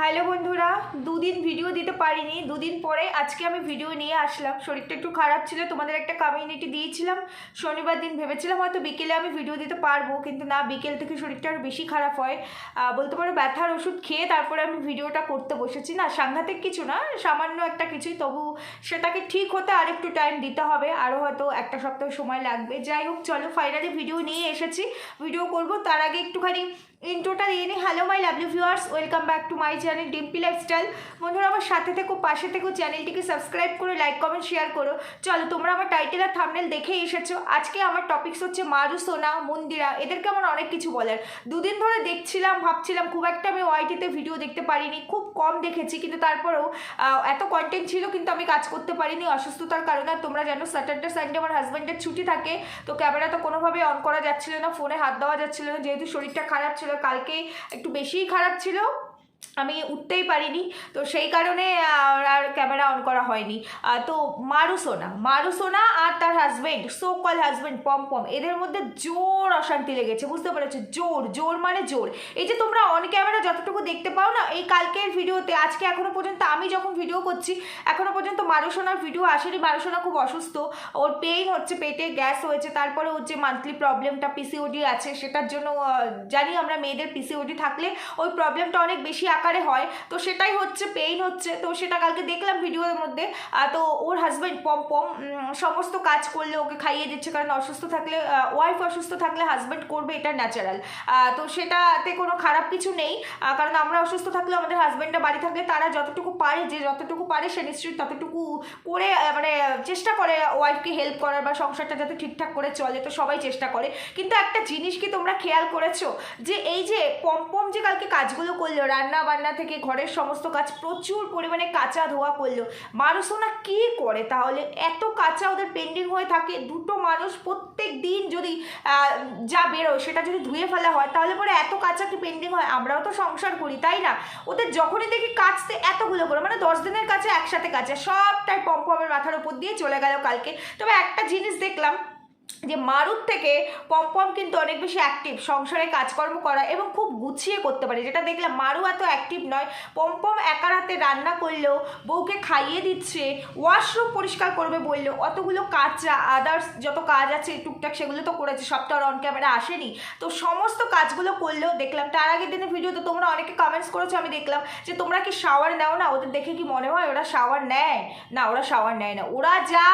Hello বন্ধুরা, দুদিন video দিতে পারিনি, দুদিন পরে আজকে আমি ভিডিও নিয়ে আসলাম। শরীরটা একটু খারাপ ছিল, তোমাদের একটা কমিউনিটি দিয়েছিলাম। শনিবার দিন ভেবেছিলাম হয়তো বিকেলে আমি ভিডিও দিতে পারব, কিন্তু না, বিকেল থেকে শরীরটা আরও বেশি খারাপ হয়। বলতে পারো ব্যথার ওষুধ খেয়ে তারপরে আমি ভিডিওটা করতে বসেছি। না, সাংঘাতিক কিছু না, সামান্য একটা কিছুই, তবু সেটাকে ঠিক হতে আরেকটু টাইম দিতে হবে আরও হয়তো একটা সপ্তাহ সময় লাগবে। যাই হোক, চলো ফাইনালি ভিডিও নিয়ে এসেছি। ভিডিও করব, তার আগে একটুখানি ইন্ট্রোটা দিয়ে নিই hello my lovely viewers welcome back to my channel Dimpi lifestyle বন্ধুরা, আমার সাথে থেকো, পাশে থেকো, চ্যানেলটিকে সাবস্ক্রাইব করো লাইক কমেন্ট শেয়ার করো। চলো, তোমরা আমার টাইটেল আর থামনেল দেখেই এসেছ। আজকে আমার টপিকস হচ্ছে মারু সোনা, মন্দিরা। এদেরকে আমার অনেক কিছু বলার। দুদিন ধরে দেখছিলাম, ভাবছিলাম, খুব একটা আমি ওয়াইটিতে ভিডিও দেখতে পারিনি। খুব কম দেখেছি, কিন্তু তারপরেও এত কন্টেন্ট ছিল, কিন্তু আমি কাজ করতে পারিনি অসুস্থতার কারণে। তোমরা জানো স্যাটারডে সানডে আমার হাজব্যান্ডের ছুটি থাকে, তো ক্যামেরা তো কোনোভাবে অন করা যাচ্ছিল না ফোনে হাত দেওয়া যাচ্ছিল না, যেহেতু শরীরটা খারাপ ছিল কালকে একটু বেশিই খারাপ ছিল। আমি উঠতেই পারিনি। তো সেই কারণে আর ক্যামেরা অন করা হয়নি। তো মারুসোনা মারুসোনা আর তার husband so call husband Pom Pom, এদের মধ্যে জোর অশান্তি লেগেছে, বুঝতে পেরেছ? জোর জোর মানে জোর। এই যে তোমরা অন ক্যামেরা যতটুকু দেখতে পাও না, এই কালকের ভিডিওতে, আজকে এখনও পর্যন্ত আমি যখন ভিডিও করছি এখনও পর্যন্ত মারুসোনার ভিডিও আসেনি। মারুসোনা খুব অসুস্থ, ওর পেইন হচ্ছে, পেটে গ্যাস হয়েছে, তারপরে ওর যে মান্থলি প্রবলেমটা পিসিওডি আছে, সেটার জন্য জানি আমরা মেয়েদের পিসিওডি থাকলে, ওই প্রবলেমটা অনেক বেশি আকারে হয়। তো সেটাই হচ্ছে পেইন হচ্ছে। তো সেটা কালকে দেখলাম ভিডিওর মধ্যে। তো ওর হাজব্যান্ড পম পম সমস্ত কাজ করলে ওকে খাইয়ে দিচ্ছে। কারণ অসুস্থ থাকলে ওয়াইফ অসুস্থ থাকলে হাজব্যান্ড করবে, এটা ন্যাচারাল তো সেটাতে কোনো খারাপ কিছু নেই। কারণ আমরা অসুস্থ থাকলে আমাদের হাজব্যান্ডরা বাড়ি থাকলে তারা যতটুকু পারে, যে যতটুকু পারে সে নিশ্চয়ই ততটুকু করে মানে চেষ্টা করে ওয়াইফকে হেল্প করার বা সংসারটা যাতে ঠিকঠাক করে চলে। তো সবাই চেষ্টা করে। কিন্তু একটা জিনিস কি তোমরা খেয়াল করেছ? যে এই যে পম্পম যে কালকে কাজগুলো করল, রান্না বান্না থেকে ঘরের সমস্ত কাজ প্রচুর পরিমাণে কাঁচা ধোয়া করল। মারুসোনা কী করে তাহলে? এত কাঁচা ওদের পেন্ডিং হয়ে থাকে, দুটো মানুষ প্রত্যেক দিন যদি যা বেরোয় সেটা যদি ধুয়ে ফেলা হয়, তাহলে পরে এত কাঁচা কি পেন্ডিং হয়? আমরাও তো সংসার করি, তাই না? ওদের যখনই দেখি কাচতে এতগুলো করে মানে দশ দিনের কাছে একসাথে কাছে সবটাই পম্পমের মাথার উপর দিয়ে চলে গেল কালকে। তবে একটা জিনিস দেখলাম যে মারুত থেকে পম্পম কিন্তু অনেক বেশি অ্যাক্টিভ সংসারে কাজকর্ম করা এবং খুব গুছিয়ে করতে পারে। যেটা দেখলাম, মারু এত অ্যাক্টিভ নয়। পম্পম একার হাতে রান্না করলেও বউকে খাইয়ে দিচ্ছে ওয়াশরুম পরিষ্কার করবে বললেও অতগুলো কাজটা আদার্স যত কাজ আছে টুকটাক সেগুলো তো করেছে সবটা অন ক্যামেরা আসেনি। তো সমস্ত কাজগুলো করলেও দেখলাম, তার আগের দিনের ভিডিওতে তোমরা অনেকে কমেন্টস করেছ, আমি দেখলাম যে তোমরা কি শাওয়ার নাও না? ওদের দেখে কি মনে হয় ওরা শাওয়ার নেয়? না, ওরা শাওয়ার নেয় না। ওরা যা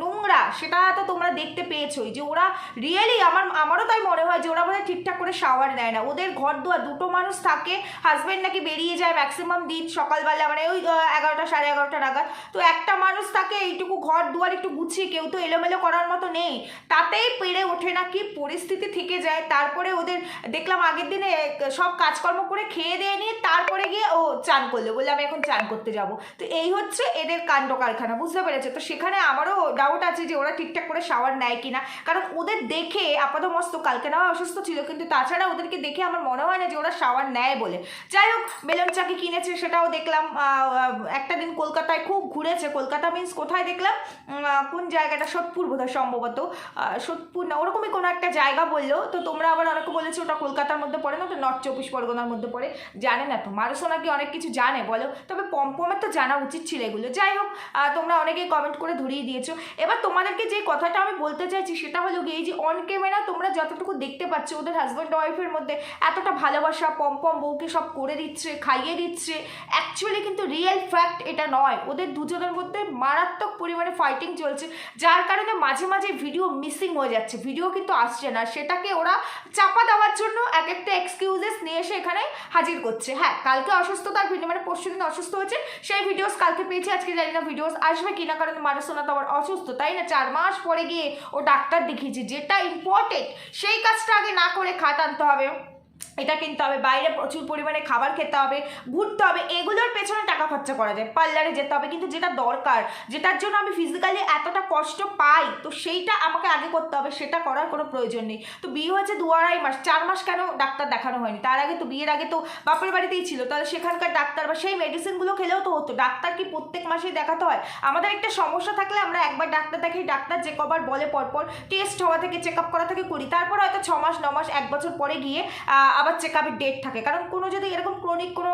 নোংরা, সেটা তো তোমরা দেখতে পেয়েছোই যে ওরা রিয়েলি আমার, আমারও তাই মনে হয় যে ওরা বোধহয় ঠিকঠাক করে শাওয়ার নেয় না। ওদের ঘর দুয়ার দুটো মানুষ থাকে হাজব্যান্ড নাকি বেরিয়ে যায় ম্যাক্সিমাম দিন সকালবেলা মানে ওই এগারোটা, সাড়ে এগারোটা নাগাদ। তো একটা মানুষ থাকে, এইটুকু ঘর দুয়ার একটু গুছিয়ে, কেউ তো এলোমেলো করার মতো নেই। তাতেই পেরে ওঠে না কি পরিস্থিতি থেকে যায়। তারপরে ওদের দেখলাম আগের দিনে সব কাজকর্ম করে খেয়ে দিয়ে নিয়ে তারপরে গিয়ে ও চান করল। বলে আমি এখন চান করতে যাব। তো এই হচ্ছে এদের কাণ্ড কারখানা, বুঝতে পেরেছে? তো সেখানে আমারও ডাউট আছে যে ওরা ঠিকঠাক করে শাওয়ার নেয় কিনা। কারণ ওদের দেখে আপাতমস্ত কালকে না অসুস্থ ছিল, কিন্তু তাছাড়া ওদেরকে দেখে আমার মনে হয় না যে ওরা শাওয়ার নেয় বলে। যাই হোক বেলুন চাকি কিনেছে, সেটাও দেখলাম একটা দিন কলকাতায় খুব ঘুরেছে। কলকাতা মিন্স কোথায় দেখলাম? কোন জায়গাটা? সোদপুর বোধহয় সম্ভবত। সোদপুর না, ওরকমই কোনো একটা জায়গা বলল। তো তোমরা আবার অনেকে বলেছ, ওটা কলকাতার মধ্যে পড়ে না? তো নর্থ চব্বিশ পরগনার মধ্যে পড়ে। জানে না তো। মারুসো নাকি অনেক কিছু জানে, বলো। তবে পম্পমের তো জানা উচিত ছিল এগুলো। যাই হোক তোমরা অনেকেই কমেন্ট করে ধরিয়ে দিয়েছ। এবার তোমাদেরকে যে কথাটা আমি বলতে চাইছি সেটা হলো গিয়ে যে অন ক্যামেরা তোমরা যতটুকু দেখতে পাচ্ছ ওদের হাজব্যান্ড ওয়াইফের মধ্যে এতটা ভালোবাসা পম্পম বউকে সব করে দিচ্ছে, খাইয়ে দিচ্ছে অ্যাকচুয়ালি কিন্তু রিয়েল ফ্যাক্ট এটা নয়। ওদের দুজনের মধ্যে মারাত্মক পরিমাণে ফাইটিং চলছে, যার কারণে মাঝে মাঝে ভিডিও মিসিং হয়ে যাচ্ছে। ভিডিও কিন্তু আসছে না। সেটাকে ওরা চাপা দেওয়ার জন্য এক একটা এক্সকিউজেস নিয়ে এসে এখানে হাজির করছে। হ্যাঁ কালকে অসুস্থতার ভিডিও মানে পরশু দিন অসুস্থ হয়েছে, সেই ভিডিওস কালকে পেয়েছি, আজকে জানি না ভিডিওস আসবে কিনা, কারণ মানুষনা তো আবার অসুস্থ, তাই না? চার মাস পরে গিয়ে ও ডাক্তার দেখিয়েছে যেটা ইম্পর্টেন্ট সেই কাজটা আগে না করে খাট আনতে হবে। এটা কিনতে হবে, বাইরে প্রচুর পরিমাণে খাবার খেতে হবে, ঘুরতে হবে, এগুলোর পেছনে টাকা খরচা করা যায়, পার্লারে যেতে হবে, কিন্তু যেটা দরকার, যেটার জন্য আমি ফিজিক্যালি এতটা কষ্ট পাই, তো সেইটা আমাকে আগে করতে হবে, সেটা করার কোনো প্রয়োজন নেই। তো বিয়ে হয়েছে দু আড়াই মাস, চার মাস কেন ডাক্তার দেখানো হয়নি? তার আগে তো, বিয়ের আগে তো বাপের বাড়িতেই ছিল, তাহলে সেখানকার ডাক্তার বা সেই মেডিসিনগুলো খেলেও তো হতো, ডাক্তার কি প্রত্যেক মাসেই দেখাতে হয়? আমাদের একটা সমস্যা থাকলে আমরা একবার ডাক্তার দেখি ডাক্তার যে কবার বলে পরপর টেস্ট হওয়া থেকে চেক আপ করা থেকে করি তারপর হয়তো ছ মাস, ন মাস, এক বছর পরে গিয়ে আবার চেক আপের ডেট থাকে। কারণ কোনো যদি এরকম ক্রনিক কোনো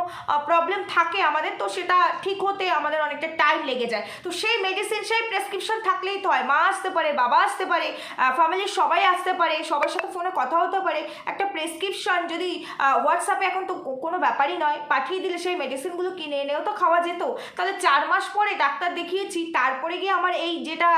প্রবলেম থাকে আমাদের, তো সেটা ঠিক হতে আমাদের অনেকটা টাইম লেগে যায়। তো সেই মেডিসিন সেই প্রেসক্রিপশন থাকলেই তো হয়। মা আসতে পারে, বাবা আসতে পারে ফ্যামিলির সবাই আসতে পারে, সবার সাথে ফোনে কথা হতে পারে। একটা প্রেসক্রিপশন যদি হোয়াটসঅ্যাপে এখন তো কোনো ব্যাপারই নয়। পাঠিয়ে দিলে সেই মেডিসিনগুলো কিনে এনেও তো খাওয়া যেত। তাহলে চার মাস পরে ডাক্তার দেখিয়েছি, তারপরে গিয়ে আমার এই যেটা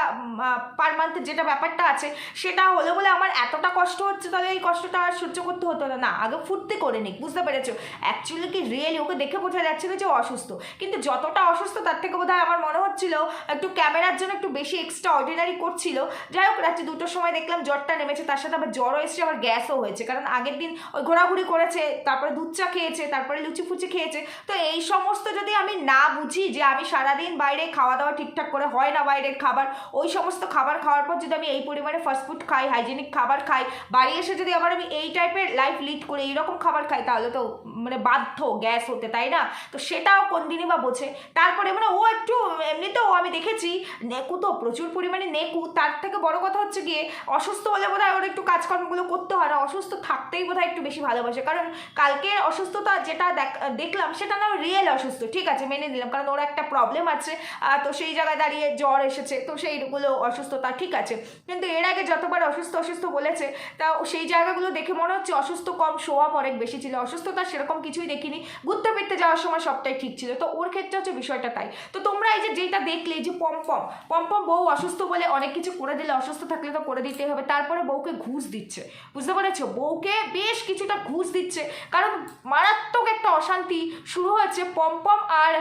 পার মান্থের যেটা ব্যাপারটা আছে, সেটা হলো বলে আমার এতটা কষ্ট হচ্ছে, তাহলে এই কষ্টটা আর সহ্য করতে হতো না। না আগে ফুটতে করে নিক, বুঝতে পেরেছ? অ্যাকচুয়ালি কি রিয়েলি ওকে দেখে বোঝা যাচ্ছিল যে অসুস্থ। কিন্তু যতটা অসুস্থ তার থেকে বোধহয় আমার মনে হচ্ছিল একটু ক্যামেরার জন্য একটু বেশি এক্সট্রা অর্ডিনারি করছিল। যাই হোক, রাত্রি দুটোর সময় দেখলাম জ্বরটা নেমেছে, তার সাথে আবার জ্বরও এসেছে, আবার গ্যাসও হয়েছে। কারণ আগের দিন ওই ঘোরাঘুরি করেছে, তারপরে দুধ চা খেয়েছে, তারপরে লুচি ফুচি খেয়েছে। তো এই সমস্ত যদি আমি না বুঝি যে আমি সারাদিন বাইরে খাওয়া দাওয়া ঠিকঠাক করে হয় না বাইরের খাবার, ওই সমস্ত খাবার খাওয়ার পর যদি আমি এই পরিমাণে ফাস্টফুড খাই হাইজেনিক খাবার খাই, বাড়ি এসে যদি আবার আমি এই টাইপের লাইফ লিড করি এইরকম খাবার খাই, তাহলে তো মানে বাধ্য, গ্যাস হতে, তাই না? তো সেটাও কোন দিনই বা বোঝে। তারপরে মানে ও একটু এমনিতেও আমি দেখেছি নেকু তো প্রচুর পরিমাণে নেকু। তার থেকে বড় কথা হচ্ছে গিয়ে অসুস্থ হলে বোধ হয় ওর একটু কাজকর্মগুলো করতে হয় না। অসুস্থ থাকতেই বোধ একটু বেশি ভালোবাসে। কারণ কালকে অসুস্থতা যেটা দেখ- দেখলাম সেটা না রিয়েল অসুস্থ। ঠিক আছে, মেনে নিলাম। কারণ ওর একটা প্রবলেম আছে। তো সেই জায়গায় দাঁড়িয়ে জ্বর এসেছে। তো সেইগুলো অসুস্থতা, ঠিক আছে। কিন্তু এর আগে যতবার অসুস্থ অসুস্থ বলেছে, তা সেই জায়গাগুলো দেখে মনে হচ্ছে অসুস্থ কম শোয়া অনেক বেশি ছিল। অসুস্থতা সেরকম কিছুই দেখিনি। ঘুরতে ফিরতে যাওয়ার সময় সবটাই ঠিক ছিল। তো ওর ক্ষেত্রে হচ্ছে বিষয়টা তাই। তো তোমরা এই যে যে যেটা দেখলে যে পম্পম পম্পম বউ অসুস্থ বলে অনেক কিছু করে দিলে, অসুস্থ থাকলে তো করে দিতেই হবে। তারপরে বউকে ঘুষ দিচ্ছে। বুঝতে পেরেছ? বউকে বেশ কিছুটা ঘুষ দিচ্ছে। কারণ মারাত্মক একটা অশান্তি শুরু হয়েছে পম্পম আর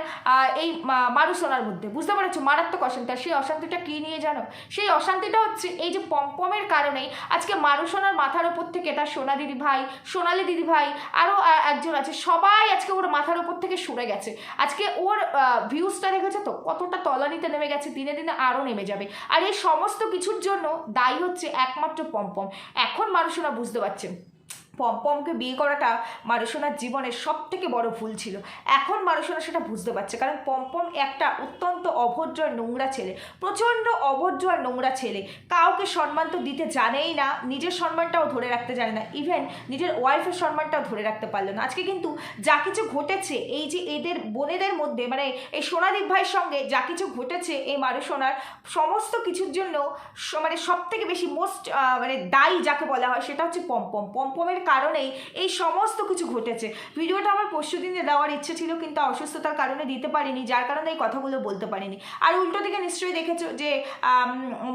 এই মারুসোনার মধ্যে। বুঝতে পেরেছ? মারাত্মক অশান্তি। আর সেই অশান্তিটা কী নিয়ে জানো? সেই অশান্তিটা হচ্ছে এই যে পম্পমের কারণেই আজকে মারুসোনার মাথার ওপর থেকে তার সোনা দিদি ভাই, সোনালি দিদি ভাই আরও একজন আছে। সবাই আজকে ওর মাথার ওপর থেকে সরে গেছে। আজকে ওর ভিউজটা দেখেছে তো? কতটা তলানিতে নেমে গেছে, দিনে দিনে আরও নেমে যাবে। আর এই সমস্ত কিছুর জন্য দায়ী হচ্ছে একমাত্র পম্পম। এখন মানুষেরা বুঝতে পারছে পম্পমকে বিয়ে করাটা মারুসোনার জীবনের সব থেকে বড় ভুল ছিল। এখন মারুসোনা সেটা বুঝতে পারছে, কারণ পম্পম একটা অত্যন্ত অভদ্র আর নোংরা ছেলে, প্রচণ্ড অভদ্র আর নোংরা ছেলে। কাউকে সম্মান তো দিতে জানেই না, নিজের সম্মানটাও ধরে রাখতে জানে না। ইভেন নিজের ওয়াইফের সম্মানটাও ধরে রাখতে পারল না। আজকে কিন্তু যা কিছু ঘটেছে, এই যে এদের বোনেদের মধ্যে মানে এই সোনাদীপ ভাইয়ের সঙ্গে যা কিছু ঘটেছে এই মারুসোনার সমস্ত কিছুর জন্য মানে সব থেকে বেশি মোস্ট মানে দায়ী যাকে বলা হয়, সেটা হচ্ছে পম্পম। পম্পমের কারণেই এই সমস্ত কিছু ঘটেছে। ভিডিওটা আমার পরশু দিনে দেওয়ার ইচ্ছে ছিল কিন্তু অসুস্থতার কারণে দিতে পারিনি, যার কারণে এই কথাগুলো বলতে পারিনি। আর উল্টো দিকে নিশ্চয়ই দেখেছ যে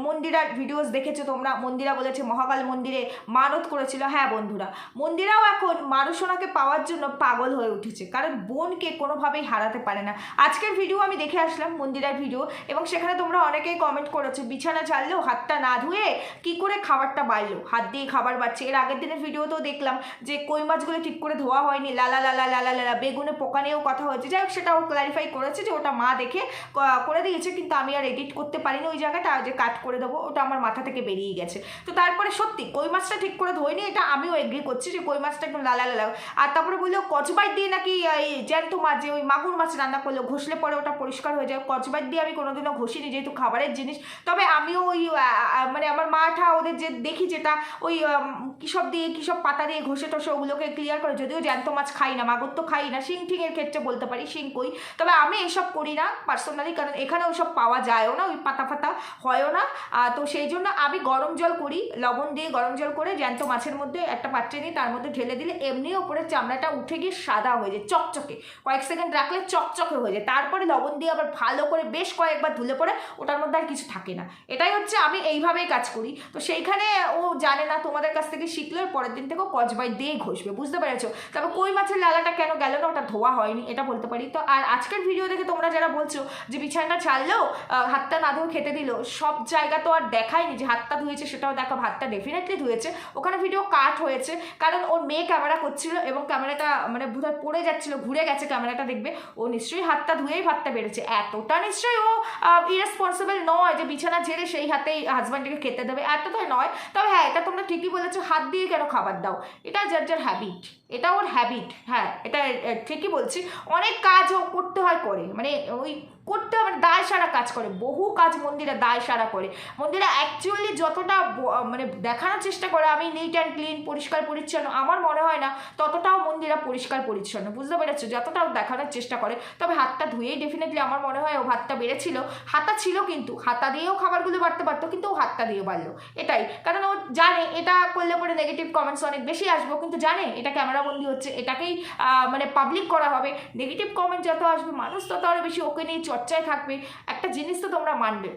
মন্দিরার ভিডিওস দেখেছ তোমরা, মন্দিরা বলেছে মহাকাল মন্দিরে মানত করেছিল। হ্যাঁ বন্ধুরা, মন্দিরাও এখন মারুসোনাকে পাওয়ার জন্য পাগল হয়ে উঠেছে, কারণ বোনকে কোনোভাবেই হারাতে পারে না। আজকের ভিডিও আমি দেখে আসলাম মন্দিরার ভিডিও এবং সেখানে তোমরা অনেকেই কমেন্ট করেছ, বিছানা চাললেও হাতটা না ধুয়ে কি করে খাবারটা বাড়লো? হাত দিয়ে খাবার বাড়ছে। এর আগের দিনের ভিডিওতেও দেখলাম যে কই মাছগুলো ঠিক করে ধোয়া হয়নি লালা লালা লালা লালা বেগুনে পোকা নিয়েও কথা হয়েছে। যাই হোক সেটাও ক্লারিফাই করেছে যে ওটা মা দেখে করে দিয়েছে কিন্তু আমি আর এডিট করতে পারিনি ওই জায়গাটা যে কাট করে দেবো ওটা আমার মাথা থেকে বেরিয়ে গেছে। তো তারপরে সত্যি কই মাছটা ঠিক করে ধোয়নি এটা আমিও এগ্রি করছি যে কই মাছটা একদম লালা লালা আর তারপরে বলল কচবাই দিয়ে নাকি এই জ্যান্ত মাছ যে ওই মাগুর মাছ রান্না করল ঘষলে পরে ওটা পরিষ্কার হয়ে যায়। কচবাই দিয়ে আমি কোনোদিনও ঘষিনি যেহেতু খাবারের জিনিস। তবে আমিও ওই মানে আমার মাঠা ওদের যে দেখি যেটা ওই আম, কিসব দিয়ে কিসব পাতা দিয়ে ঘষে টসে ওগুলোকে ক্লিয়ার করে, যদিও জ্যান্ত মাছ খাই না, মাগুর তো খাই না শিং ঠিংয়ের ক্ষেত্রে বলতে পারি শিং কই তবে আমি এসব করি না পার্সোনালি কারণ এখানে ওসব পাওয়া যায়ও না, ওই পাতা ফাতা হয়ও না। তো সেই জন্য আমি গরম জল করি, লবণ দিয়ে গরম জল করে জ্যান্ত মাছের মধ্যে একটা পাত্রে নিয়ে তার মধ্যে ঢেলে দিলে এমনি ওপরে চামড়াটা উঠে গিয়ে সাদা হয়ে যায়, চকচকে। কয়েক সেকেন্ড রাখলে চকচকে হয়ে যায়। তারপরে লবণ দিয়ে আবার ভালো করে বেশ কয়েকবার ধুলে পরে ওটার মধ্যে আর কিছু থাকে না। এটাই হচ্ছে আমি এইভাবেই কাজ করি। তো সেইখানে ও জানে না তোমাদের কাছ থেকে শিখলে পরের দিন থেকে ও কচবাই দিয়ে ঘষবে, বুঝতে পেরেছ? তবে কই মাছের লালাটা কেন গেল না, ওটা ধোয়া হয়নি, এটা বলতে পারি। তো আর আজকের ভিডিও দেখে তোমরা যারা বলছো যে বিছানাটা ছাড়লেও হাতটা না ধুয়ে খেতে দিল, সব জায়গা তো আর দেখায়নি যে হাতটা ধুয়েছে, সেটাও দেখো হাতটা ডেফিনেটলি ধুয়েছে। ওখানে ভিডিও কাট হয়েছে, কারণ ওর মেয়ে ক্যামেরা করছিল এবং ক্যামেরাটা মানে বোধহয় পড়ে যাচ্ছিল, ঘুরে গেছে ক্যামেরাটা দেখবে, ও নিশ্চয়ই হাতটা ধুয়েই ভাতটা বেড়েছে। এতটা নিশ্চয়ই ও ইরেসপন্সিবল নয় যে বিছানা ঝেড়ে সেই হাতেই হাজব্যান্ডকে খেতে দেবে, এতটাই নয়। তবে হ্যাঁ এটা তোমরা ঠিকই বলেছ, হাত দিয়ে কেন খাবার দাও? এটা যার যার হ্যাবিট এটা ওর হ্যাবিট হ্যাঁ এটা ঠিকই বলছি। অনেক কাজ ও করতে হয় করে মানে ওই করতে মানে দায় সারা কাজ করে, বহু কাজ মন্দিরা দায় সারা করে। মন্দিরা অ্যাকচুয়ালি যতটা মানে দেখানোর চেষ্টা করে, আমি নিট অ্যান্ড ক্লিন পরিষ্কার পরিচ্ছন্ন, আমার মনে হয় না ততটাও মন্দিরা পরিষ্কার পরিচ্ছন্ন, বুঝতে পেরেছ? যতটাও দেখানোর চেষ্টা করে, তবে হাতটা ধুয়েই ডেফিনেটলি আমার মনে হয় ও হাতটা বেড়েছিল। হাতা ছিল কিন্তু, হাতা দিয়েও খাবারগুলো বাড়তে পারতো, কিন্তু ও হাতটা দিয়ে বাড়লো, এটাই। কারণ ও জানে, এটা করলে পরে নেগেটিভ কমেন্টস অনেক বেশি আসব, কিন্তু জানে, এটা ক্যামেরাবন্দি হচ্ছে, এটাকেই মানে পাবলিক করা হবে। নেগেটিভ কমেন্ট যত আসবে, মানুষ তত আরও বেশি ওকে নিয়ে চর্চায় থাকবে। একটা জিনিস তো তোমরা মানবে।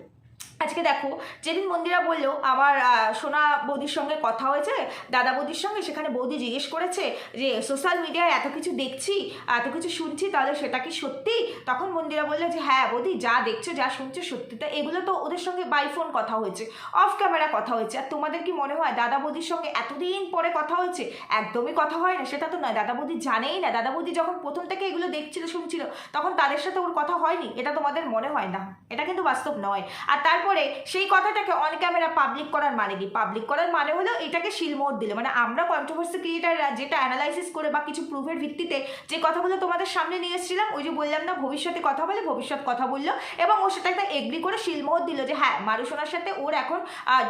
আজকে দেখো, যেদিন মন্দিরা বলল আমার সোনা বৌদির সঙ্গে কথা হয়েছে, দাদা বৌদির সঙ্গে সেখানে বৌদি জিজ্ঞেস করেছে যে সোশ্যাল মিডিয়ায় এত কিছু দেখছি, এত কিছু শুনছি, তাহলে সেটা কি সত্যি? তখন মন্দিরা বলল যে হ্যাঁ বৌদি, যা দেখছ, যা শুনছো সত্যি, তা এগুলো তো ওদের সঙ্গে বাই ফোন কথা হয়েছে অফ ক্যামেরা কথা হয়েছে। আর তোমাদের কি মনে হয়, দাদা বৌদির সঙ্গে এতদিন পরে কথা হয়েছে? একদমই কথা হয় না, সেটা তো নয়। দাদা বৌদি জানেই না। দাদা বৌদি যখন প্রথম থেকে এগুলো দেখছিল, শুনছিল, তখন তাদের সাথে ওর কথা হয়নি। এটা তোমাদের মনে হয় না? এটা কিন্তু বাস্তব নয়। আর তারপরে সেই কথাটাকে অন ক্যামেরা পাবলিক করার মানে কি? পাবলিক করার মানে হলো এটাকে শিলমোহর দিলে। মানে আমরা কন্ট্রোভার্সি ক্রিয়েটাররা যেটা অ্যানালাইসিস করে বা কিছু প্রুফের ভিত্তিতে যে কথাগুলো তোমাদের সামনে নিয়ে এসেছিলাম, ওই যে বললাম না, ভবিষ্যতে কথা বলে ভবিষ্যৎ কথা বলল এবং ও সেটা একটা এগ্রি করে শিলমোহর দিল যে হ্যাঁ মারুসোনার সাথে ওর এখন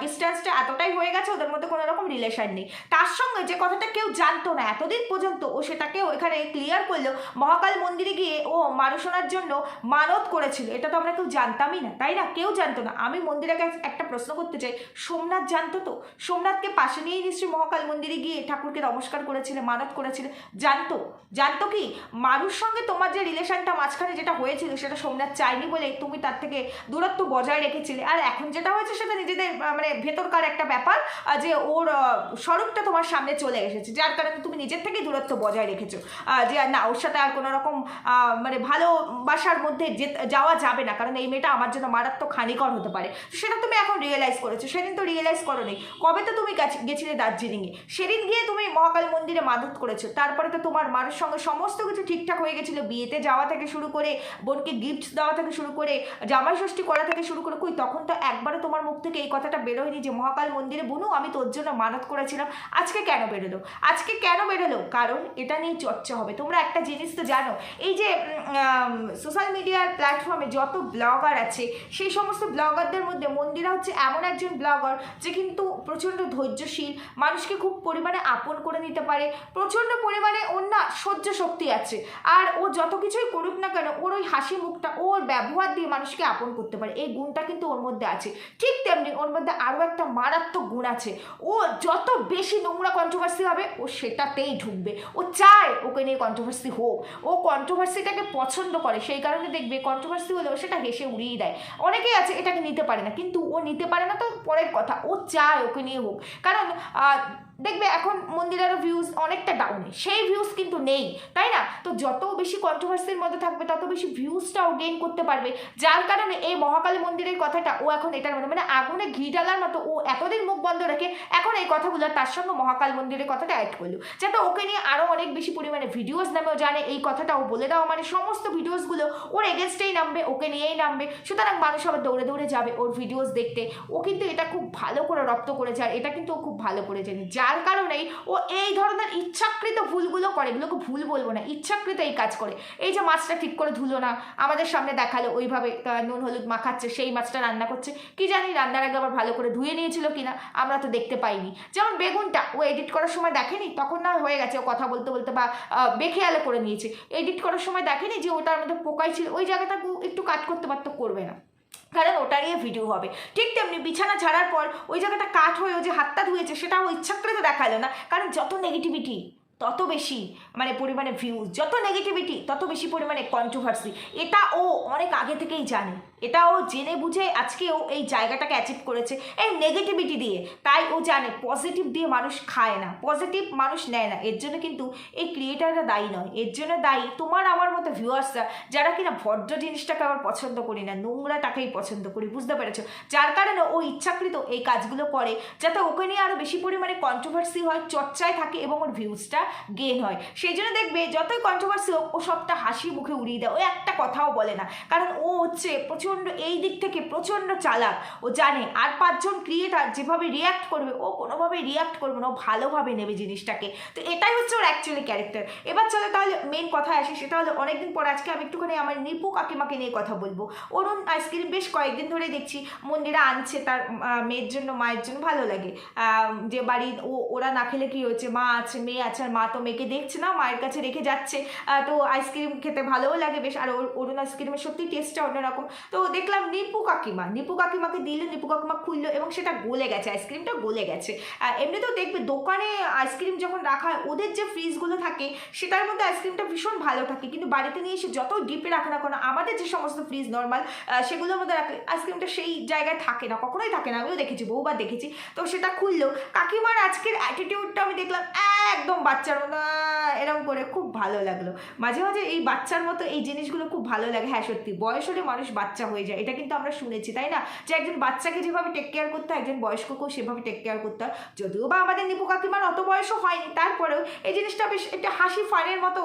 ডিস্টেন্সটা এতটাই হয়ে গেছে, ওদের মধ্যে কোনো রকম রিলেশন নেই। তার সঙ্গে যে কথাটা কেউ জানতো না, এতদিন পর্যন্ত ও সেটাকেও এখানে ক্লিয়ার করল, মহাকাল মন্দিরে গিয়ে ও মারুসোনার জন্য মানত করেছিল। এটা তো আমরা কেউ জানতামই না, তাই না? কেউ জানতো না। আমি মন্দিরাকে একটা প্রশ্ন করতে চাই। সোমনাথ জানতো তো? সোমনাথকে পাশে নিয়েই নিশ্চয়ই মহাকাল মন্দিরে গিয়ে ঠাকুরকে নমস্কার করেছিলে, মানত করেছিলে। জানতো? জানতো কি? মারুর সঙ্গে তোমার যে রিলেশনটা মাঝখানে যেটা হয়েছিল, সেটা সোমনাথ চাইনি বলে তুমি তার থেকে দূরত্ব বজায় রেখেছিলে। আর এখন যেটা হয়েছে, সেটা নিজেদের মানে ভেতরকার একটা ব্যাপার যে ওর স্বরূপটা তোমার সামনে চলে এসেছে, যার কারণে তুমি নিজের থেকেই দূরত্ব বজায় রেখেছো। যে না, ওর সাথে আর কোনো রকম মানে ভালোবাসার মধ্যে যাওয়া যাবে না, কারণ এই মেয়েটা আমার জন্য মারাত্মক হানিকর হতে। পারে। সেটা তুমি এখন রিয়েলাইজ করেছ। সেদিন তো রিয়েলাইজ করো কবে তো তুমি গেছিলে দার্জিলিংয়ে? সেদিন গিয়ে তুমি মহাকাল মন্দিরে মাদত করেছ। তারপরে তো তোমার মার সঙ্গে সমস্ত কিছু ঠিকঠাক হয়ে গেছিল। বিয়েতে যাওয়া থেকে শুরু করে, বোনকে গিফট দেওয়া থেকে শুরু করে, জামাই ষষ্ঠী করা থেকে শুরু করে, কই, তখন তো একবারও তোমার মুখ থেকে এই কথাটা বেরোয়নি যে, মহাকাল মন্দিরে বুনু, আমি তোর জন্য মানত করেছিলাম। আজকে কেন বেরোলো? আজকে কেন বেরোলো? কারণ এটা নিয়ে চর্চা হবে। তোমরা একটা জিনিস তো জানো, এই যে সোশ্যাল মিডিয়ার প্ল্যাটফর্মে যত ব্লগার আছে, সেই সমস্ত ব্লগারদের মধ্যে মন্দিরা হচ্ছে এমন একজন ব্লগার যে কিন্তু প্রচণ্ড ধৈর্যশীল, মানুষকে খুব পরিমাণে আপন করে নিতে পারে, প্রচণ্ড পরিমাণে ওর না সহ্য শক্তি আছে। আর ও যত কিছুই করুক না কেন, ওর ওই হাসি মুখটা ওর ব্যবহার দিয়ে মানুষকে আপন করতে পারে। এই গুণটা কিন্তু ওর মধ্যে আছে। ঠিক তেমনি ওর মধ্যে আরও একটা মারাত্মক গুণ আছে। ও যত বেশি নোংরা কন্ট্রোভার্সি হবে, ও সেটাতেই ঢুকবে। ও চায় ওকে নিয়ে কন্ট্রোভার্সি হোক। ও কন্ট্রোভার্সিটাকে পছন্দ করে, সেই কারণে দেখবে কন্ট্রোভার্সি হলেও সেটা হেসে উড়িয়ে দেয়। অনেকেই আছে এটাকে নিতে পারে না। কিন্তু ও নিতে পারে না, তো পরের কথা। ও চায় ওকে নিয়ে হোক। কারণ দেখবে এখন মন্দিরেরও ভিউজ অনেকটা ডাউনে সেই ভিউজ কিন্তু নেই, তাই না? তো যত বেশি কন্ট্রোভার্সির মধ্যে থাকবে, তত বেশি ভিউজটাও গেইন করতে পারবে। যার কারণে এই মহাকালী মন্দিরের কথাটা ও এখন এটার মধ্যে মানে আগুনে ঘি ডালার মতো ও এতদিন মুখ বন্ধ রেখে এখন এই কথাগুলো তার সঙ্গে মহাকাল মন্দিরের কথাটা অ্যাড করল। যাতে ওকে নিয়ে আরও অনেক বেশি পরিমাণে ভিডিওস নামেও জানে, এই কথাটা ও বলে দাও মানে সমস্ত ভিডিওসগুলো ওর এগেনস্টেই নামবে, ওকে নিয়েই নামবে। সুতরাং মানুষ আবার দৌড়ে দৌড়ে যাবে ওর ভিডিওস দেখতে। ও কিন্তু এটা খুব ভালো করে রপ্ত করে যায় এটা কিন্তু ও খুব ভালো করে জানে যার কারণেই ও এই ধরনের ইচ্ছাকৃত ভুলগুলো করে। এগুলোকে ভুল বলব না, ইচ্ছাকৃত এই কাজ করে। এই যে মাছটা ঠিক করে ধুলো না, আমাদের সামনে দেখাল, ওইভাবে নুন হলুদ মাখাচ্ছে, সেই মাছটা রান্না করছে। কি জানি রান্নার আগে আবার ভালো করে ধুয়ে নিয়েছিল কিনা, আমরা তো দেখতে পাইনি। যেমন বেগুনটা, ও এডিট করার সময় দেখেনি? তখন না হয়ে গেছে, ও কথা বলতে বলতে বা বেখেয়ালে করে নিয়েছে। এডিট করার সময় দেখেনি যে ওটার মধ্যে পোকাই ছিল? ওই জায়গাটা একটু কাট করতে পারতো, করবে না। কারণ ওটা নিয়ে ভিডিও হবে। ঠিক তেমনি বিছানা ছাড়ার পর ওই জায়গাটা কাঠ হয়ে ও যে হাতটা ধুয়েছে সেটা ও ইচ্ছাকৃত দেখাল না। কারণ যত নেগেটিভিটি তত বেশি মানে পরিমাণে ভিউজ যত নেগেটিভিটি তত বেশি পরিমাণে কন্ট্রোভার্সি এটা ও অনেক আগে থেকেই জানে। এটা ও জেনে বুঝে আজকে ও এই জায়গাটাকে অ্যাচিভ করেছে এই নেগেটিভিটি দিয়ে। তাই ও জানে পজিটিভ দিয়ে মানুষ খায় না পজিটিভ মানুষ নেয় না। এর জন্য কিন্তু এই ক্রিয়েটাররা দায়ী নয়। এর জন্য দায়ী তোমার আমার মতো ভিউয়ার্সরা যারা কিনা ভদ্র জিনিসটাকে আবার পছন্দ করি না, নোংরাটাকেই পছন্দ করি, বুঝতে পেরেছ? যার কারণে ও ইচ্ছাকৃত এই কাজগুলো করে, যাতে ওকে নিয়ে আরও বেশি পরিমাণে কন্ট্রোভার্সি হয়, চর্চায় থাকে এবং ওর ভিউজটা গেন হয়। সেই জন্য দেখবে যতই কন্ট্রোভার্সি হোক, ও সবটা হাসি মুখে উড়িয়ে দেয়। ও একটা কথাও বলে না। কারণ ও হচ্ছে প্রচণ্ড এই দিক থেকে প্রচণ্ড চালাক। ও জানে আর পাঁচজন ক্রিয়েটার যেভাবে রিয়াক্ট করবে, ও কোনোভাবে রিয়াক্ট করবে না। ও ভালোভাবে নেবে জিনিসটাকে। তো এটাই হচ্ছে ওর অ্যাকচুয়ালি ক্যারেক্টার এবার চলে তাহলে মেন কথা আসে। সেটা হলো অনেকদিন পর আজকে আমি একটুখানি আমার নিপু কাকিমাকে নিয়ে কথা বলব। অরুণ আইসক্রিম বেশ কয়েকদিন ধরে দেখছি। মন্দিরা আনছে তার মেয়ের জন্য, মায়ের জন্য ভালো লাগে। যে বাড়ি ও, ওরা না খেলে কি হচ্ছে মা আছে, মেয়ে আছে আর মা তো মেয়েকে দেখছে না মায়ের কাছে রেখে যাচ্ছে। তো আইসক্রিম খেতে ভালোও লাগে বেশ। আর অরুণ আইসক্রিমের সত্যি টেস্টটা অন্যরকম। তো দেখলাম নিপু কাকিমা নিপু কাকিমাকে দিল নিপু কাকিমা খুললো এবং সেটা গলে গেছে আইসক্রিমটা গলে গেছে। আহ, এমনিতেও দেখবে দোকানে আইসক্রিম যখন রাখা হয় ওদের যে ফ্রিজগুলো থাকে সেটার মধ্যে আইসক্রিমটা ভীষণ ভালো থাকে। কিন্তু বাড়িতে নিয়ে এসে যত ডিপে রাখা না কেন আমাদের যে সমস্ত ফ্রিজ নর্মাল সেগুলোর মধ্যে রাখলে আইসক্রিমটা সেই জায়গায় থাকে না কখনোই থাকে না। আমিও দেখেছি বহুবার দেখেছি। তো সেটা খুললো। কাকিমার আজকের অ্যাটিটিউডটা আমি দেখলাম একদম বাচ্চার মতো এরকম করে খুব ভালো লাগল। মাঝে মাঝে এই বাচ্চার মতো এই জিনিসগুলো খুব ভালো লাগে। হ্যাঁ সত্যি, বয়স হলে মানুষ বাচ্চা হয়ে যায়। এটা কিন্তু আমরা শুনেছি, তাই না? যে একজন বাচ্চাকে যেভাবে টেক কেয়ার করতে হয়, একজন বয়স্ককেও সেভাবে টেক কেয়ার করতে হয়। যদিও বা আমাদের নিপু কাকিমার অত বয়সও হয়নি, তারপরেও এই জিনিসটা বেশ একটা হাসি ফানের মতো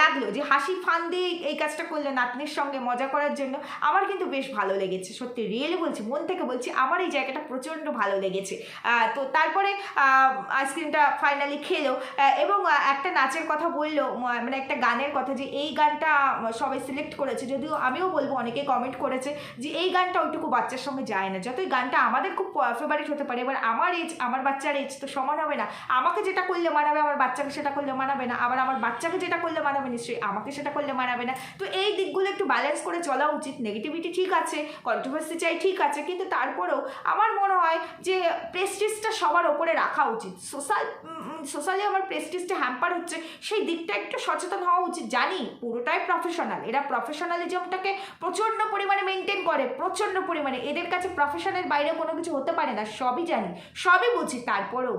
লাগল যে হাসি ফান দিয়ে এই কাজটা করলে নাতনির সঙ্গে মজা করার জন্য। আমার কিন্তু বেশ ভালো লেগেছে, সত্যি রিয়েলি বলছি, মন থেকে বলছি, আমার এই জায়গাটা প্রচণ্ড ভালো লেগেছে। তো তারপরে আইসক্রিমটা ফাইনালি খেলো। এবং একটা নাচের কথা বলল মানে একটা গানের কথা যে এই গানটা সবাই সিলেক্ট করেছে। যদিও আমিও বলব অনেকে কমেন্ট করেছে যে এই গানটা ওইটুকু বাচ্চার সঙ্গে যায় না। যতই গানটা আমাদের খুব ফেভারিট হতে পারে, এবার আমার এজ আমার বাচ্চার এজ তো সমান হবে না। আমাকে যেটা করলে মানাবে, আমার বাচ্চাকে সেটা করলে মানাবে না। আবার আমার বাচ্চাকে যেটা করলে মানাবে, নিশ্চয়ই আমাকে সেটা করলে মানাবে না। তো এই দিকগুলো একটু ব্যালেন্স করে চলা উচিত। নেগেটিভিটি ঠিক আছে কন্ট্রোভার্সি চাই ঠিক আছে, কিন্তু তারপরেও আমার মনে হয় যে প্রেস্টিজটা সবার ওপরে রাখা উচিত। সোশ্যাল সোশ্যালি আমার প্রেস্টিজটা হ্যাম্পার হচ্ছে, সেই দিকটা একটু সচেতন হওয়া উচিত। জানি, পুরোটাই প্রফেশনাল এরা প্রফেশনালিজমটাকে প্রচণ্ড পরিমাণে মেনটেন করে, প্রচণ্ড পরিমাণে। এদের কাছে প্রফেশনের বাইরে কোনো কিছু হতে পারে না, সবই জানি, সবই বুঝি। তারপরেও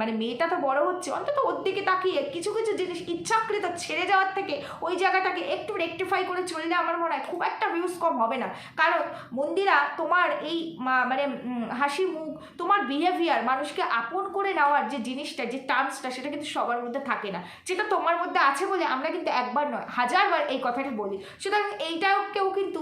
মানে মেয়েটা তো বড় হচ্ছে, অন্তত ওর দিকে তাকিয়ে কিছু কিছু জিনিস ইচ্ছাকৃত ছেড়ে যাওয়ার থেকে ওই জায়গাটাকে একটু রেকটিফাই করে চললে আমার মনে হয় খুব একটা ভিউজ কম হবে না। কারণ মন্দিরা তোমার এই মানে হাসি মুখ, তোমার বিহেভিয়ার মানুষকে আপন করে নেওয়ার যে জিনিসটা, যে টার্মসটা সেটা কিন্তু সবার মধ্যে থাকে না। যেটা তোমার মধ্যে আছে বলে আমরা কিন্তু একবার নয়, হাজারবার এই কথাটা বলি। সুতরাং এইটাও কেউ কিন্তু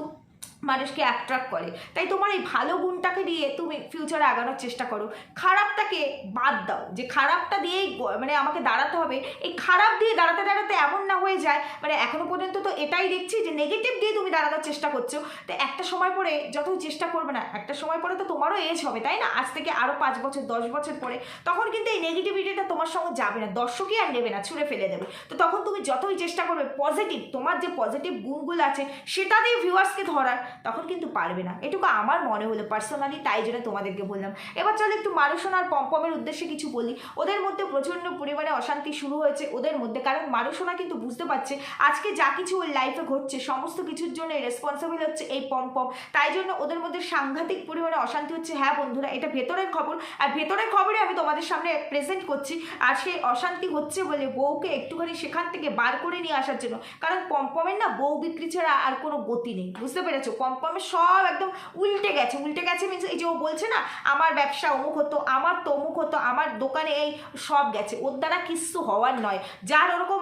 মানুষকে অ্যাট্রাক্ট করে। তাই তোমার এই ভালো গুণটাকে দিয়ে তুমি ফিউচারে আগানোর চেষ্টা করো। খারাপটাকে বাদ দাও। যে খারাপটা দিয়েই মানে আমাকে দাঁড়াতে হবে, এই খারাপ দিয়ে দাঁড়াতে দাঁড়াতে এমন না হয়ে যায় মানে এখনও পর্যন্ত তো এটাই দেখছি যে নেগেটিভ দিয়ে তুমি দাঁড়ানোর চেষ্টা করছ। তো একটা সময় পরে যতই চেষ্টা করবে না, একটা সময় পরে তো তোমারও এজ হবে, তাই না? আজ থেকে আরও পাঁচ বছর, দশ বছর পরে, তখন কিন্তু এই নেগেটিভিটিটা তোমার সঙ্গে যাবে না, দর্শকই আর নেবে না, ছুঁড়ে ফেলে দেবে। তো তখন তুমি যতই চেষ্টা করবে পজিটিভ তোমার যে পজিটিভ গুণগুলো আছে, সেটা দিয়ে ভিউয়ার্সকে ধরার তখন কিন্তু পারবে না। এটুকু আমার মনে হলো পার্সোনালি তাই জন্য তোমাদেরকে বললাম। এবার চলো একটু মারুসোন আর পম্পমের উদ্দেশ্যে কিছু বলি। ওদের মধ্যে প্রচণ্ড পরিমাণে অশান্তি শুরু হয়েছে ওদের মধ্যে, কারণ মারুসোনা কিন্তু বুঝতে পারছে, আজকে যা কিছু ওর লাইফে ঘটছে, সমস্ত কিছুর জন্য রেসপন্সিবল হচ্ছে এই পম্পম। তাই জন্য ওদের মধ্যে সাংঘাতিক পরিমাণে অশান্তি হচ্ছে। হ্যাঁ বন্ধুরা, এটা ভেতরের খবর। আর ভেতরের খবরে আমি তোমাদের সামনে প্রেজেন্ট করছি। আর সেই অশান্তি হচ্ছে বলে বউকে একটুখানি সেখান থেকে বার করে নিয়ে আসার জন্য। কারণ পম্পমের না বউ বিক্রি ছাড়া আর কোনো গতি নেই। বুঝতে পেরেছ? পম্পমের সব একদম উল্টে গেছে। উল্টে গেছে মিনস এই যে ও বলছে না, আমার ব্যবসা অমুক হতো, আমার তমুক হতো, আমার দোকানে এই সব গেছে। ওর দ্বারা কিচ্ছু হওয়ার নয়। যার ওরকম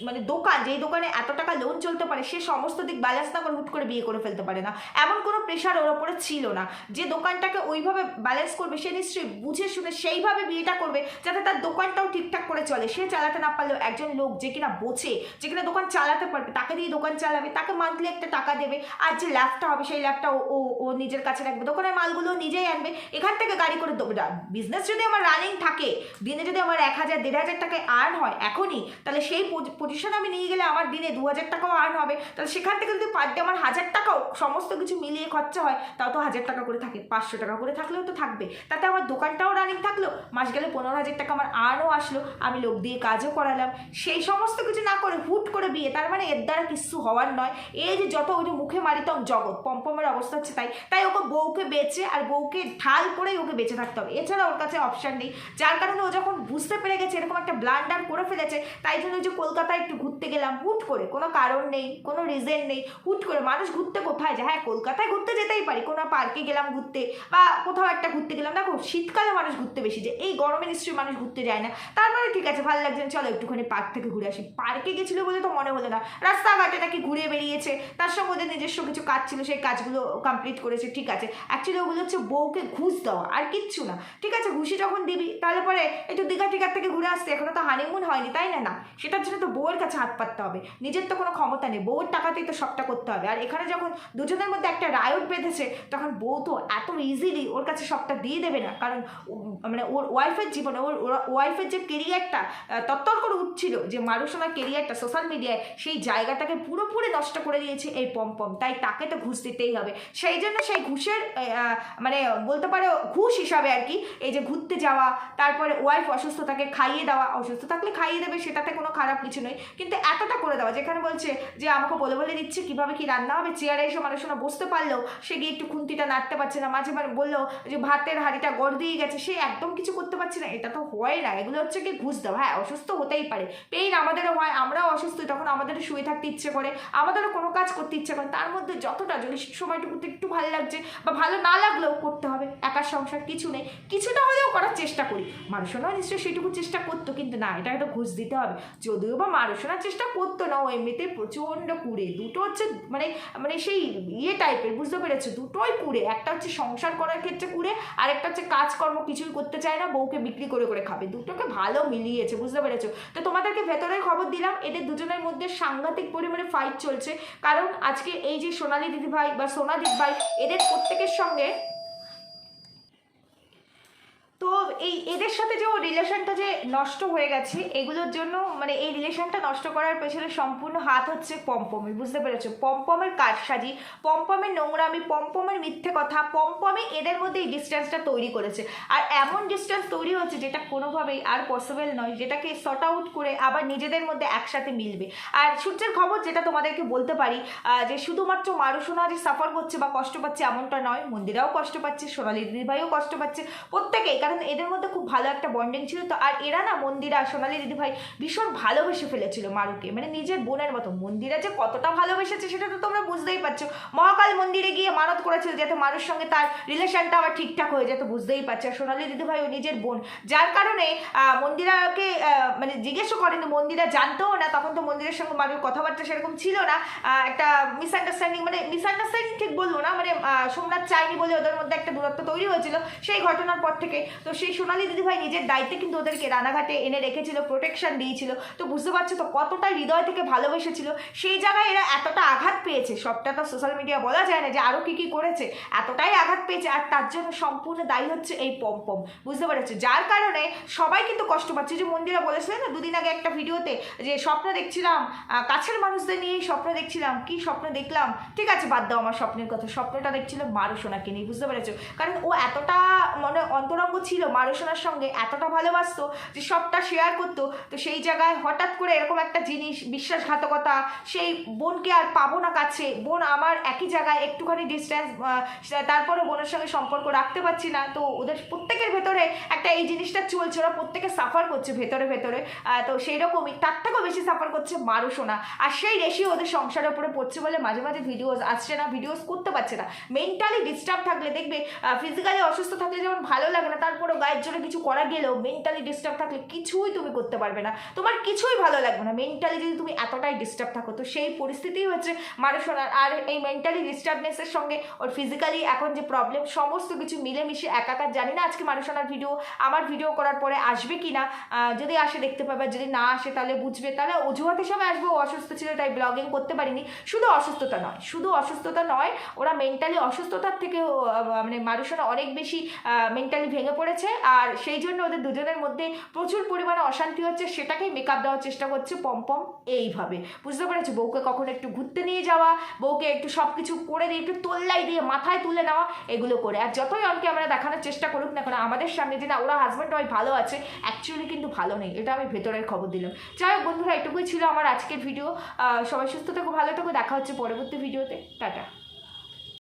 মানে দোকান, যেই দোকানে এত টাকা লোন চলতে পারে, সে সমস্ত দিক ব্যালেন্স না করে হুট করে বিয়ে করে ফেলতে পারে না। এমন কোনো প্রেশার ওর ওপরে ছিল না। যে দোকানটাকে ওইভাবে ব্যালেন্স করবে, সে নিশ্চয়ই বুঝে শুনে সেইভাবে বিয়েটা করবে, যাতে তার দোকানটাও ঠিকঠাক করে চলে। সে চালাতে না পারলেও একজন লোক যে কিনা বোঝে, যে কিনা দোকান চালাতে পারবে, তাকে দিয়ে দোকান চালাবে, তাকে মান্থলি একটা টাকা দেবে, আর যে ল্যাপটা হবে, সেই ল্যাবটা ও, ও- ও নিজের কাছে রাখবে। দোকানের মালগুলো নিজেই আনবে, এখান থেকে গাড়ি করে বিজনেস যদি আমার রানিং থাকে, দিনে যদি আমার এক হাজার, দেড় হাজার টাকায় আর্ন হয়, এখনই, তাহলে সেই পজিশন আমি নিয়ে গেলে আমার দিনে দু হাজার টাকাও আর্ন হবে। তাহলে সেখান থেকে যদি পার ডে আমার হাজার টাকাও সমস্ত কিছু মিলিয়ে খরচা হয়, তাও তো হাজার টাকা করে থাকে, পাঁচশো টাকা করে থাকলেও তো থাকবে। তাতে আমার দোকানটাও রানিং থাকল, মাস গেলে পনেরো হাজার টাকা আমার আর্নও আসলো, আমি লোক দিয়ে কাজও করালাম। সেই সমস্ত কিছু না করে হুট করে বিয়ে, তার মানে এর দ্বারা কিছু হওয়ার নয়। এই যে যত ওই যে মুখে মারিতাম জগৎ, পম্পমের অবস্থা হচ্ছে তাই। তাই ওকে বউকে বেচে আর বউকে ঢাল করেই ওকে বেঁচে থাকতে হবে। এছাড়া ওর কাছে অপশান নেই। যার কারণে ও যখন বুঝতে পেরে গেছে, এরকম একটা ব্লান্ডার করে ফেলেছে, তাই জন্য ওই যে কলকাতায় একটু ঘুরতে গেলাম, হুট করে, কোনো কারণ নেই, কোনো রিজন নেই, হুট করে মানুষ ঘুরতে কোথায় যায়? হ্যাঁ কলকাতায় ঘুরতে যেতেই পারি, কোনো পার্কে গেলাম ঘুরতে বা কোথাও একটা ঘুরতে গেলাম। দেখো, শীতকালে মানুষ ঘুরতে বেশি যায়, এই গরমে নিশ্চয়ই মানুষ ঘুরতে যায় না। তারপরে ঠিক আছে, ভালো লাগছে চলো একটুখানি পার্ক থেকে ঘুরে আসি। পার্কে গেছিল বলে তো মনে হলো না। রাস্তাঘাটে নাকি ঘুরে বেরিয়েছে তার সঙ্গে ওদের নিজস্ব কিছু কাজ ছিল, সেই কাজগুলো কমপ্লিট করেছে, ঠিক আছে। অ্যাকচুয়ালি ওগুলো হচ্ছে বউকে ঘুষ দেওয়া, আর কিচ্ছু না। ঠিক আছে, ঘুষি যখন দিবি, তাহলে পরে একটু দীঘা টিকার থেকে ঘুরে আসতে, এখনও তো হানিমুন হয়নি, তাই না? না, সেটার জন্য তো বউয়ের কাছে হাত পাততে হবে। নিজের তো কোনো ক্ষমতা নেই। বউয়ের টাকাতেই তো সবটা করতে হবে। আর এখানে যখন দুজনের মধ্যে একটা রায়ট বেঁধেছে, তখন বউ তো এত ইজিলি ওর কাছে সবটা দিয়ে দেবে না। কারণ মানে ওর ওয়াইফের জীবনে, ওর ওয়াইফের যে কেরিয়ারটা তত্তর করে উঠছিল যে মারুসোনার কেরিয়ারটা সোশ্যাল মিডিয়ায় সেই জায়গাটাকে পুরোপুরি নষ্ট করে দিয়েছে এই পম্পম তাই তাকে তো ঘুষ দিতেই হবে। সেই জন্য সেই ঘুষের মানে বলতে পারো ঘুষ হিসাবে আর কি, এই যে ঘুরতে যাওয়া, তারপরে ওয়াইফ অসুস্থ তাকে খাইয়ে দেওয়া, অসুস্থ থাকলে খাইয়ে দেবে, সেটাতে কোনো খারাপ কিছু নয়। কিন্তু এতটা করে দেওয়া, যেখানে বলছে যে আমাকে বলে বলে দিচ্ছে কীভাবে কি রান্না হবে, চেয়ারে এসে মানুষরা বসতে পারলেও সে গিয়ে একটু খুন্তিটা নাড়তে পারছে না, মাঝে মাঝে বলল যে ভাতের হাঁড়িটা গড় দিয়ে গেছে, সে একদম কিছু করতে পারছে না। এটা তো হয় না, এগুলো হচ্ছে কি ঘুষ দেওয়া। হ্যাঁ অসুস্থ হতেই পারে। পেইন আমাদেরও হয়, আমরাও অসুস্থ, তখন আমাদেরও শুয়ে থাকতে ইচ্ছে করে, আমাদেরও কোনো কাজ করতে ইচ্ছে করে তার মধ্যে যতটা যদি সময়টুকুতে একটু ভালো লাগছে বা ভালো না লাগলেও করতে হবে, একার সংসার কিছু নেই। কিছুটা হলেও করার চেষ্টা করি। মানুষও নিশ্চয়ই সেটুকু চেষ্টা করতো, কিন্তু না, এটা তো ঘুষ দিতে হবে। যদিও বা মানুষরা চেষ্টা করতো না ও এমনিতে প্রচণ্ড কুড়ে। দুটো হচ্ছে মানে মানে সেই ইয়ে টাইপের বুঝতে পেরেছ? দুটোই কুড়ে। একটা হচ্ছে সংসার করার ক্ষেত্রে কুড়ে আর একটা হচ্ছে কাজকর্ম কিছুই করতে চায় না, বউকে বিক্রি করে করে খাবে। দুটোকে ভালো মিলিয়েছে, বুঝতে পেরেছ? তো তোমাদেরকে ভেতরের খবর দিলাম, এদের দুজনের মধ্যে সাংঘাতিক পরিমাণে ফাইট চলছে। কারণ আজকে এই যে সোনালি দিদিভাই বা সোনা দিদিভাই, এদের প্রত্যেকের সঙ্গে তো এই এদের সাথে যে ও রিলেশনটা যে নষ্ট হয়ে গেছে, এগুলোর জন্য মানে এই রিলেশনটা নষ্ট করার পেছনে সম্পূর্ণ হাত হচ্ছে পম্পমের বুঝতে পেরেছ? পম্পমের কারসাজি, পম্পমের নোংরামি, পম্পমের মিথ্যে কথা পম্পমে এদের মধ্যে এই ডিস্টেন্সটা তৈরি করেছে। আর এমন ডিস্টেন্স তৈরি হচ্ছে যেটা কোনোভাবেই আর পসিবল নয়, যেটাকে শর্ট আউট করে আবার নিজেদের মধ্যে একসাথে মিলবে। আর সূর্যের খবর যেটা তোমাদেরকে বলতে পারি যে শুধুমাত্র মারুসোনা যে সাফার করছে বা কষ্ট পাচ্ছে এমনটা নয়, মন্দিরাও কষ্ট পাচ্ছে, সোনালি দিদিভাইও কষ্ট পাচ্ছে প্রত্যেকেই কারণ এদের মধ্যে খুব ভালো একটা বন্ডিং ছিল। তো আর এরা না মন্দিরা সোনালি দিদিভাই ভীষণ ভালোবেসে ফেলেছিল মারুকে। মানে নিজের বোনের মতো। মন্দিরা যে কতটা ভালোবেসেছে সেটা তো তোমরা বুঝতেই পারছ। মহাকাল মন্দিরে গিয়ে মানত করেছিল যাতে মারুর সঙ্গে তার রিলেশনটা আবার ঠিকঠাক হয়ে যেত বুঝতেই পারছে। আর সোনালি দিদিভাই ও নিজের বোন। যার কারণে মন্দিরাকে মানে জিজ্ঞেসও করেনি। মন্দিরা জানতেও না। তখন তো মন্দিরের সঙ্গে মারুর কথাবার্তা সেরকম ছিল না। একটা মিসআন্ডারস্ট্যান্ডিং মানে মিসআন্ডারস্ট্যান্ডিং ঠিক বলব না। মানে সোমনাথ চাইনি বলে ওদের মধ্যে একটা দূরত্ব তৈরি হয়েছিল। সেই ঘটনার পর থেকে তো সেই সোনালি দিদিভাই নিজের দায়িত্বে কিন্তু ওদেরকে রানাঘাটে এনে রেখেছিল প্রোটেকশন দিয়েছিল। তো বুঝতে পারছ তো কতটা হৃদয় থেকে ভালোবেসেছিল? সেই জায়গায় এরা এতটা আঘাত পেয়েছে, সবটা তো সোশ্যাল মিডিয়া বলা যায় না যে আরও কী কী করেছে, এতটাই আঘাত পেয়েছে আর তার জন্য সম্পূর্ণ দায়ী হচ্ছে এই পম্পম বুঝতে পেরেছ? যার কারণে সবাই কিন্তু কষ্ট পাচ্ছে। যে মন্দিরা বলেছিলেন না, দুদিন আগে একটা ভিডিওতে যে স্বপ্ন দেখছিলাম কাছের মানুষদের নিয়েই স্বপ্ন দেখছিলাম, কি স্বপ্ন দেখলাম? ঠিক আছে, বাদ দাও আমার স্বপ্নের কথা, স্বপ্নটা দেখছিলাম মারুসোনাকে নিয়ে, বুঝতে পেরেছ? কারণ ও এতটা মানে অন্তরঙ্গ মারুসোনার সঙ্গে এতটা ভালোবাসতো যে সবটা শেয়ার করতো। তো সেই জায়গায় হঠাৎ করে এরকম একটা জিনিস, বিশ্বাসঘাতকতা, সেই বোনকে আর পাবো না কাছে, বোন আমার একই জায়গায় একটুখানি ডিস্টেন্স তারপরে বোনের সঙ্গে সম্পর্ক রাখতে পারছি না। তো ওদের প্রত্যেকের ভেতরে একটা এই জিনিসটা চলছে, ওরা প্রত্যেকে সাফার করছে ভেতরে ভেতরে। তো সেই রকমই তার থেকেও বেশি সাফার করছে মারুসোনা। আর সেই রেশিও ওদের সংসারের উপরে পড়ছে বলে মাঝে মাঝে ভিডিওস আসছে না ভিডিওস করতে পারছে না। মেন্টালি ডিস্টার্ব থাকলে দেখবে ফিজিক্যালি অসুস্থ থাকলে যেমন ভালো লাগে না তারপরে গায়ের জন্য কিছু করা গেলেও মেন্টালি ডিস্টার্ব থাকলে কিছুই তুমি করতে পারবে না। তোমার কিছুই ভালো লাগবে না। মেন্টালি যদি তুমি এতটাই ডিস্টার্ব থাকো, তো সেই পরিস্থিতিই হচ্ছে মারুসোনার আর এই মেন্টালি ডিস্টার্বনেসের সঙ্গে ওর ফিজিক্যালি এখন যে প্রবলেম সমস্ত কিছু মিলেমিশে একাকার। জানি না আজকে মারুসোনার ভিডিও আমার ভিডিও করার পরে আসবে কি না যদি আসে দেখতে পাবে, যদি না আসে তাহলে বুঝবে। তাহলে অজুহাত হিসাবে আসবে। ও অসুস্থ ছিল, তাই ব্লগিং করতে পারিনি। শুধু অসুস্থতা নয়, শুধু অসুস্থতা নয়, ওরা মেন্টালি অসুস্থতার থেকে মানে মারুসোনা অনেক বেশি মেন্টালি ভেঙে পড়েছে আর সেই জন্য ওদের দুজনের মধ্যে প্রচুর পরিমাণে অশান্তি হচ্ছে, সেটাকেই মেকআপ দেওয়ার চেষ্টা করছে পম্পম এইভাবে। বুঝতে পেরেছ? বউকে কখনো একটু ঘুরতে নিয়ে যাওয়া, বউকে একটু সব কিছু করে দিয়ে, একটু তোল্লাই দিয়ে, মাথায় তুলে নেওয়া, এগুলো করে। আর যতই অনকে আমরা দেখানোর চেষ্টা করুক না কেন, আমাদের সামনে যে না ওরা হাজব্যান্ড ওয়াইফ ভালো আছে অ্যাকচুয়ালি কিন্তু ভালো নেই। এটা আমি ভেতরের খবর দিলাম। যাই হোক বন্ধুরা, এটুকুই ছিল আমার আজকের ভিডিও সবাই সুস্থ থাকো, ভালো থাকো, দেখা হচ্ছে পরবর্তী ভিডিওতে টাটা।